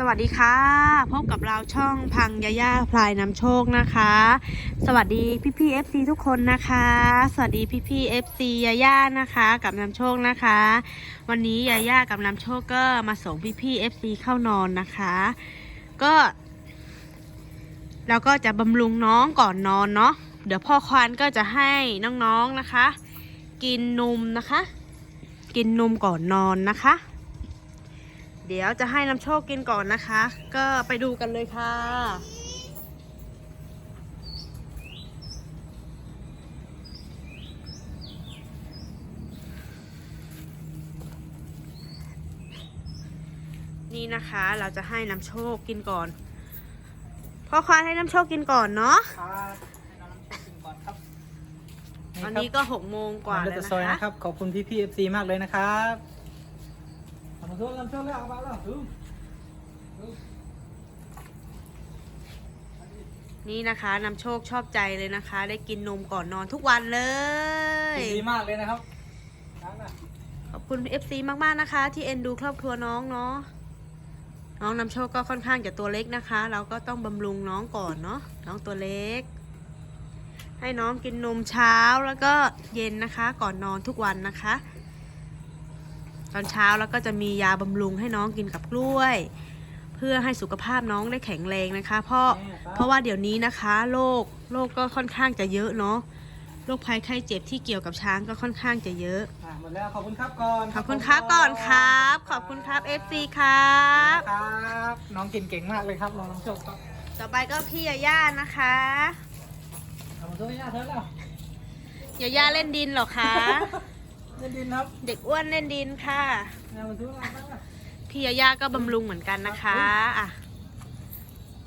สวัสดีค่ะ พบกับเราช่องพังยาย่าพลายนำโชคนะคะ สวัสดีพี่พี่เอฟซีทุกคนนะคะ สวัสดีพี่พี่เอฟซียาย่านะคะ กับนำโชคนะคะ วันนี้ยาย่ากับนำโชคก็มาส่งพี่พี่เอฟซีเข้านอนนะคะ ก็เราก็จะบำรุงน้องก่อนนอนเนาะเดี๋ยวพ่อควานก็จะให้น้องๆนะคะ กินนมนะคะ กินนมก่อนนอนนะคะ เดี๋ยวจะให้น้ำโชคกินก่อนนะคะ ก็ไปดูกันเลยค่ะ นี่นะคะเราจะให้น้ำโชคกินก่อนพ่อควานให้น้ำโชคกินก่อนเนาะครับให้น้องน้ำโชคกินก่อนครับตอนนี้ก็หกโมงกว่าแล้แล้ววซอยนะนะคะครับขอบคุณพี่พี่เอฟซีมากเลยนะครับ น้ำโชคน้ำโชคเลยเอามาแล้วดูนี่นะคะน้ำโชคชอบใจเลยนะคะ ได้กินนมก่อนนอนทุกวันเลย ดีมากเลยนะครับนั่นน่ะขอบคุณ FC มากๆนะคะ ที่เอ็นดูครอบครัวน้องเนาะน้องนำโชคก็ค่อนข้างจะตัวเล็กนะคะ เราก็ต้องบำรุงน้องก่อนเนาะน้องตัวเล็ก ให้น้องกินนมเช้าแล้วก็เย็นนะคะ ก่อนนอนทุกวันนะคะ ตอนเช้าแล้วก็จะมียาบำรุงให้น้องกินกับกล้วย เพื่อให้สุขภาพน้องได้แข็งแรงนะคะ เพราะนี่คบเพราะว่าเดี๋ยวนี้นะคะโรคโรคก็ค่อนข้างจะเยอะเนาะโรคภัยไข้เจ็บที่เกี่ยวกับช้างก็ค่อนข้างจะเยอะ อะหมดแล้วขอบคุณครับก่อนขอบคุณครับก่อนครับ ขอบคุณครับ FC ครับ ครับ น้องกินเก่งมากเลยครับน้องน้ำโชคครับต่อไปก็พี่ยาย่านะคะน้ำโชคย่าเธอแล้ว ยาย่าเล่นดินเหรอคะ เล่นดินครับเด็กอ้วนเล่นดินค่ะน้ำโชคเอาไปพี่ยาย่าก็บำรุงเหมือนกันนะคะอะ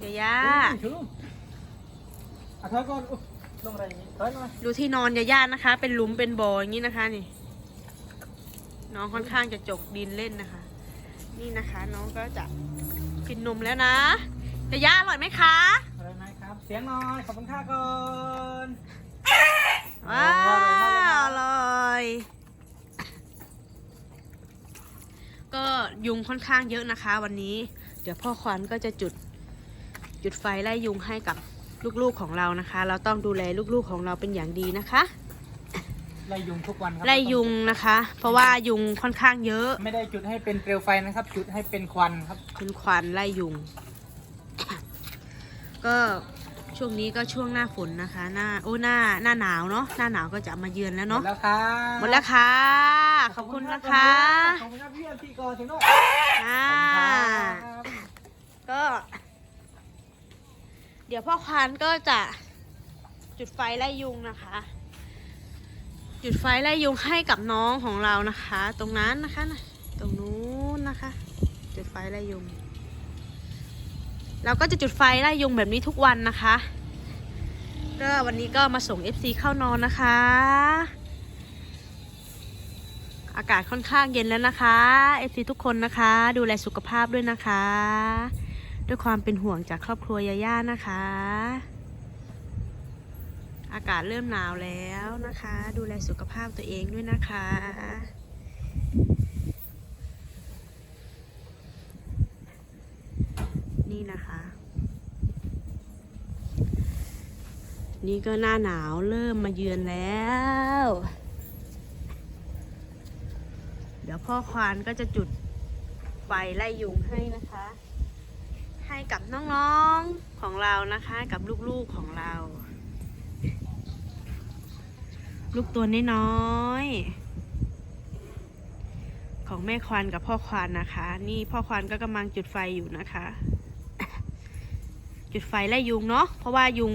ยาย่าชูอะเธอก่อนอุ๊ยลงอะไรอย่างนี้เธอหน่อยดูที่นอนยาย่านะคะ เป็นหลุมเป็นบ่ออย่างนี้นะคะนี่ น้องค่อนข้างจะจกดินเล่นนะคะ นี่นะคะ น้องก็จะกินนมแล้วนะยาย่าอร่อยไหมคะอะไรไหมครับ เสียงหน่อยขอบคุณค่าก่อน ว้าวอร่อย ก็ยุงค่อนข้างเยอะนะคะ วันนี้ เดี๋ยวพ่อควันก็จะจุดจุดไฟไล่ยุงให้กับลูกๆของเรานะคะ เราต้องดูแลลูกๆของเราเป็นอย่างดีนะคะไล่ยุงทุกวันครัไล่ยุงนะคะ เพราะว่ายุงค่อนข้างเยอะ ไม่ได้จุดให้เป็นเปลวไฟนะครับ จุดให้เป็นควันครับเป็นควันไล่ยุง ก็ ช่วงนี้ก็ช่วงหน้าฝนนะคะ หน้าโอ้หน้าหน้าหนาวเนาะหน้าหนาวก็จะมาเยือนแล้วหมเนาะดแล้วครับหมดแล้วค่ะขอบคุณนะคะขอบคุณครับพี่อันที่ก่อนถึงโน่นอ่าครับก็ เดี๋ยวพ่อควานก็จะจุดไฟไล่ยุงนะคะ จุดไฟไล่ยุงให้กับน้องของเรานะคะ ตรงนั้นนะคะน่ะตรงนู้นนะคะ จุดไฟไล่ยุง เราก็จะจุดไฟไล่ยุงแบบนี้ทุกวันนะคะ ก็วันนี้ก็มาส่ง FC เข้านอนนะคะ อากาศค่อนข้างเย็นแล้วนะคะ FC ทุกคนนะคะ ดูแลสุขภาพด้วยนะคะ ด้วยความเป็นห่วงจากครอบครัวยาย่านะคะ อากาศเริ่มหนาวแล้วนะคะ ดูแลสุขภาพตัวเองด้วยนะคะ นี่นะคะ นี่ก็หน้าหนาวเริ่มมาเยือนแล้ว เดี๋ยวพ่อควานก็จะจุดไฟไล่ยุงให้นะคะ ให้กับน้องๆของเรานะคะ กับลูกๆของเรา ลูกตัวน้อยๆของแม่ควานกับพ่อควานนะคะ นี่พ่อควานก็กำลังจุดไฟอยู่นะคะ จุดไฟไล่ยุงเนาะเพราะว่ายุง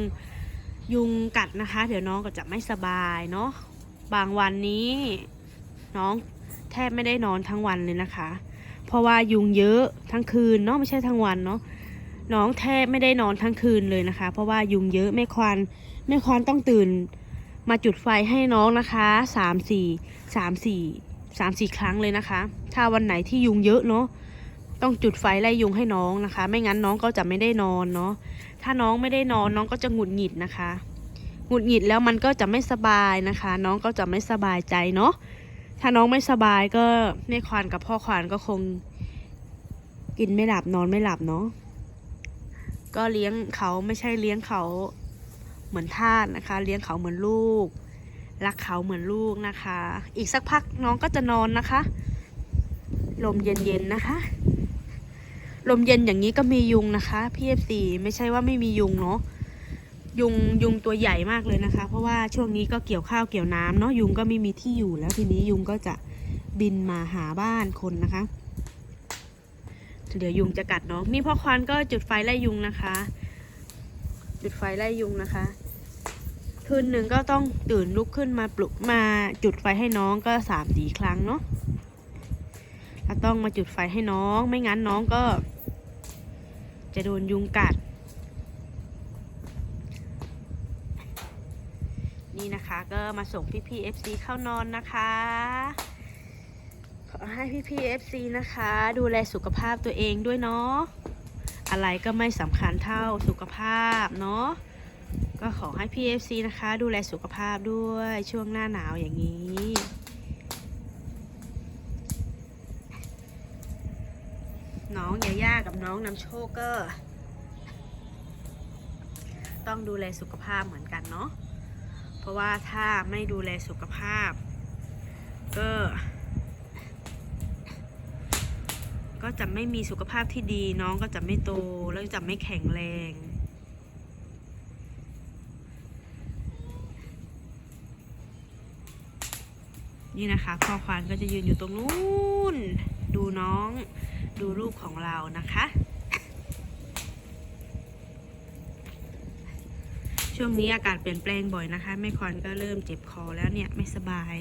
ยุงกัดนะคะ เดี๋ยวน้องก็จะไม่สบายเนาะบางวันนี้ น้องแทบไม่ได้นอนทั้งวันเลยนะคะ เพราะว่ายุงเยอะทั้งคืนเนาะไม่ใช่ทั้งวันเนาะน้องแทบไม่ได้นอนทั้งคืนเลยนะคะ เพราะว่ายุงเยอะแม่ควานแม่ควานต้องตื่น มาจุดไฟให้น้องนะคะสามสี่สามสี่สามสี่ครั้งเลยนะคะ ถ้าวันไหนที่ยุงเยอะเนาะ ต้องจุดไฟไล่ยุงให้น้องนะคะ ไม่งั้นน้องก็จะไม่ได้นอนเนาะถ้าน้องไม่ได้นอนน้องก็จะหงุดหงิดนะคะหงุดหงิดแล้วมันก็จะไม่สบายนะคะ น้องก็จะไม่สบายใจเนาะถ้าน้องไม่สบายก็แม่ควานกับพ่อควานก็คง กินไม่หลับนอนไม่หลับเนาะก็เลี้ยงเขาไม่ใช่เลี้ยงเขาเหมือนทาสนะคะ เลี้ยงเขาเหมือนลูก รักเขาเหมือนลูกนะคะ อีกสักพักน้องก็จะนอนนะคะ ลมเย็นๆนะคะ ลมเย็นอย่างนี้ก็มียุงนะคะพี่เอฟซีไม่ใช่ว่าไม่มียุงเนาะยุงยุงตัวใหญ่มากเลยนะคะ เพราะว่าช่วงนี้ก็เกี่ยวข้าวเกี่ยวน้ำเนาะยุงก็ไม่มีที่อยู่แล้วทีนี้ยุงก็จะบินมาหาบ้านคนนะคะ เดี๋ยวยุงจะกัดเนาะมีพ่อควานก็จุดไฟไล่ยุงนะคะ จุดไฟไล่ยุงนะคะ คืนหนึ่งก็ต้องตื่นลุกขึ้นมาปลุกมาจุดไฟให้น้องก็สามสี่ครั้งเนาะเราต้องมาจุดไฟให้น้อง ไม่งั้นน้องก็ จะโดนยุงกัด นี่นะคะก็มาส่งพี่พี FC เข้านอนนะคะ ขอให้พี่พี FC นะคะ ดูแลสุขภาพตัวเองด้วยเนาะอะไรก็ไม่สำคัญเท่าสุขภาพเนาะก็ขอให้พี่ FC นะคะ ดูแลสุขภาพด้วยช่วงหน้าหนาวอย่างนี้ องยาย่ากับน้องนำโชคก็ ต้องดูแลสุขภาพเหมือนกันเนาะเพราะว่าถ้าไม่ดูแลสุขภาพ ก็ ก็จะไม่มีสุขภาพที่ดีน้องก็จะไม่โตแล้วจะไม่แข็งแรงนี่นะคะพ่อควานก็จะยืนอยู่ตรงนู้นดูน้อง ดูลูกของเรานะคะ ช่วงนี้อากาศเปลี่ยนแปลงบ่อยนะคะแม่คอนก็เริ่มเจ็บคอแล้วเนี่ยไม่สบาย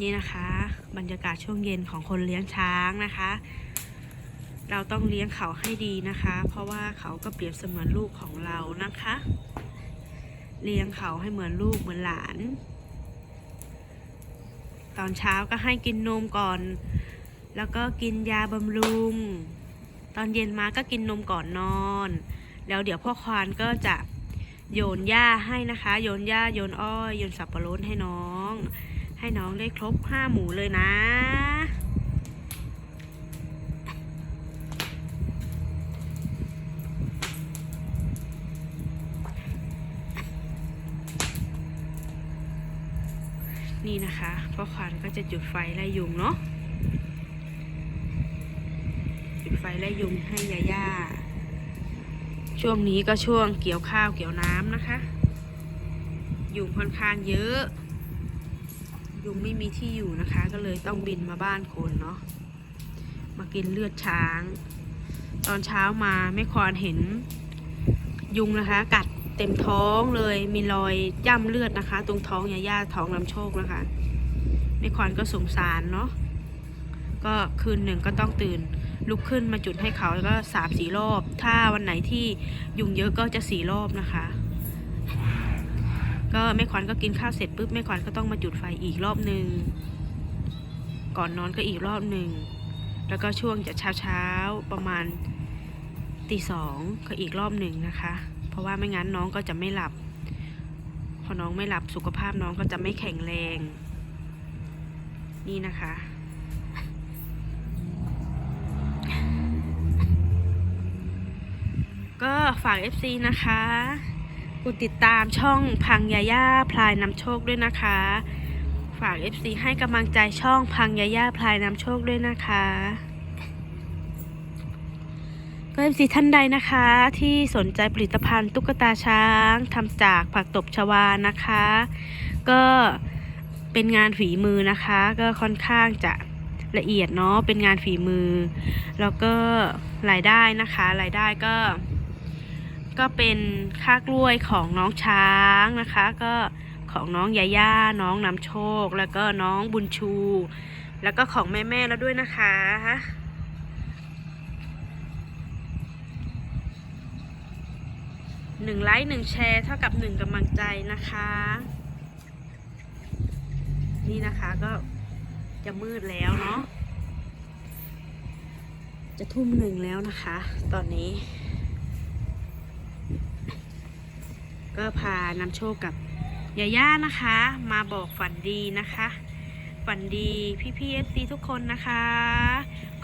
นี่นะคะ บรรยากาศช่วงเย็นของคนเลี้ยงช้างนะคะ เราต้องเลี้ยงเขาให้ดีนะคะ เพราะว่าเขาก็เปรียบเสมือนลูกของเรานะคะ เลี้ยงเขาให้เหมือนลูกเหมือนหลาน ตอนเช้าก็ให้กินนมก่อน แล้วก็กินยาบำรุง ตอนเย็นมาก็กินนมก่อนนอน แล้วเดี๋ยวพ่อควานก็จะโยนหญ้าให้นะคะ โยนหญ้าโยนอ้อยโยนสับปะรดให้น้อง ให้น้องได้ครบห้าหมูเลยนะ นี่นะคะพ่อควานก็จะจุดไฟไล่ยุงเนาะจุดไฟไล่ยุงให้ยาย่าช่วงนี้ก็ช่วงเกี่ยวข้าวเกี่ยวน้ำนะคะ ยุงค่อนข้างเยอะ ยุงไม่มีที่อยู่นะคะ ก็เลยต้องบินมาบ้านคนเนาะมากินเลือดช้าง ตอนเช้ามาแม่ควานเห็นยุงนะคะ กัด เต็มท้องเลยมีรอยย่ำเลือดนะคะ ตรงท้องยาย่าท้องลำโชคนะคะแม่ควานก็สงสารเนาะก็คืนหนึ่งก็ต้องตื่น ลุกขึ้นมาจุดให้เขาแล้วก็สามสี่รอบ ถ้าวันไหนที่ยุงเยอะก็จะสี่รอบนะคะ ก็แม่ขวัญก็กินข้าวเสร็จปุ๊บแม่ขวัญก็ต้องมาจุดไฟอีกรอบหนึ่งก่อนนอนก็อีกรอบหนึ่งแล้วก็ช่วงจะเช้าเช้าๆประมาณตีสองก็อีกรอบหนึ่งนะคะ เพราะว่าไม่งั้นน้องก็จะไม่หลับ พอน้องไม่หลับสุขภาพน้องก็จะไม่แข็งแรง นี่นะคะ ก็ฝาก FC นะคะกดติดตามช่องพังยาย่าพลายนำโชคด้วยนะคะ ฝาก FC ให้กำลังใจช่องพังยาย่าพลายนำโชคด้วยนะคะ ก็ FC ท่านใดนะคะ ที่สนใจผลิตภัณฑ์ตุ๊กตาช้างทำจากผักตบชวานะคะ ก็เป็นงานฝีมือนะคะ ก็ค่อนข้างจะละเอียดเนาะเป็นงานฝีมือ แล้วก็รายได้นะคะรายได้ก็ ก็เป็นค่ากล้วยของน้องช้างนะคะ ก็ของน้องยาย่าน้องนำโชค แล้วก็น้องบุญชู แล้วก็ของแม่แม่ๆแล้วด้วยนะคะ หนึ่งไลค์หนึ่งแชร์เท่ากับหนึ่งกำลังใจนะคะ นี่นะคะก็จะมืดแล้วเนาะจะทุ่มหนึ่งแล้วนะคะ ตอนนี้ ก็พานำโชคกับยาย่านะคะ มาบอกฝันดีนะคะ ฝันดีพี่พี่เอฟซีทุกคนนะคะ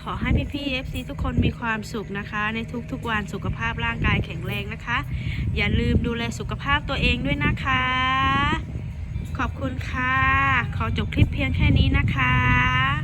ขอให้พี่พี่เอฟซีทุกคนมีความสุขนะคะ ในทุกๆวันสุขภาพร่างกายแข็งแรงนะคะ อย่าลืมดูแลสุขภาพตัวเองด้วยนะคะ ขอบคุณค่ะ ขอจบคลิปเพียงแค่นี้นะคะ